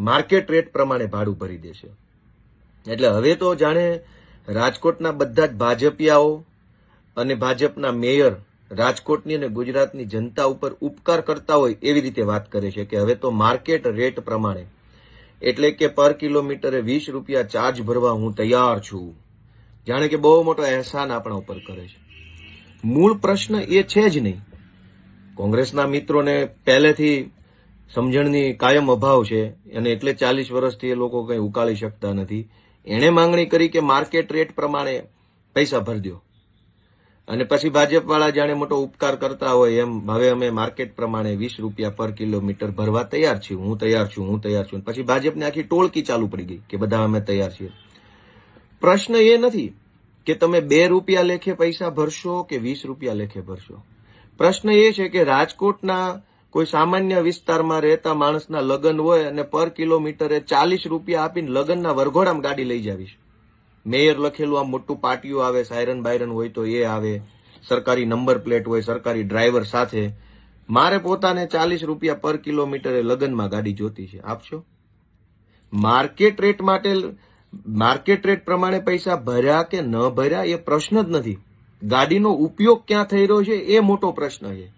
Market rate પ્રમાણે ભાડું ભરી દેશે એટલે હવે તો જાણે રાજકોટના બધા જ ભાજપિયાઓ અને ભાજપના મેયર રાજકોટની અને ગુજરાતની જનતા ઉપર ઉપકાર કરતા હોય એવી રીતે વાત કરે છે કે હવે તો માર્કેટ રેટ પ્રમાણે એટલે કે પર કિલોમીટરે વીસ રૂપિયા ચાર્જ ભરવા હું તૈયાર છું. જાણે કે બહુ મોટો અહેસાન આપણા ઉપર કરે છે. મૂળ પ્રશ્ન એ છે જ નહીં. કોંગ્રેસના મિત્રોને પહેલેથી સમજણની કાયમ અભાવ છે અને એટલે ચાલીસ વર્ષથી એ લોકો કંઈ ઉકાળી શકતા નથી. એણે માંગણી કરી કે માર્કેટ રેટ પ્રમાણે પૈસા ભરજો. અને પછી ભાજપવાળા જાણે મોટો ઉપકાર કરતા હોય એમ હવે અમે માર્કેટ પ્રમાણે વીસ રૂપિયા પર કિલોમીટર ભરવા તૈયાર છીએ. હું તૈયાર છું, હું તૈયાર છું. પછી ભાજપની આખી ટોળકી ચાલુ પડી ગઈ કે બધા અમે તૈયાર છીએ. પ્રશ્ન એ નથી કે તમે બે રૂપિયા લેખે પૈસા ભરશો કે વીસ રૂપિયા લેખે ભરશો. પ્રશ્ન એ છે કે રાજકોટના કોઈ સામાન્ય વિસ્તારમાં રહેતા માણસના લગ્ન હોય અને પર કિલોમીટરે ચાલીસ રૂપિયા આપીને લગ્નના વરઘોડામાં ગાડી લઈ જાવીશ મેયર લખેલું આમ મોટું પાટિયું આવે સાયરન બાયરન હોય તો એ આવે, સરકારી નંબર પ્લેટ હોય, સરકારી ડ્રાઈવર સાથે. મારે પોતાને ચાલીસ રૂપિયા પર કિલોમીટરે લગ્નમાં ગાડી જોતી છે. આપશો માર્કેટ રેટ માટે માર્કેટ રેટ પ્રમાણે પૈસા ભર્યા કે ન ભર્યા એ પ્રશ્ન જ નથી. ગાડીનો ઉપયોગ ક્યાં થઈ રહ્યો છે એ મોટો પ્રશ્ન છે.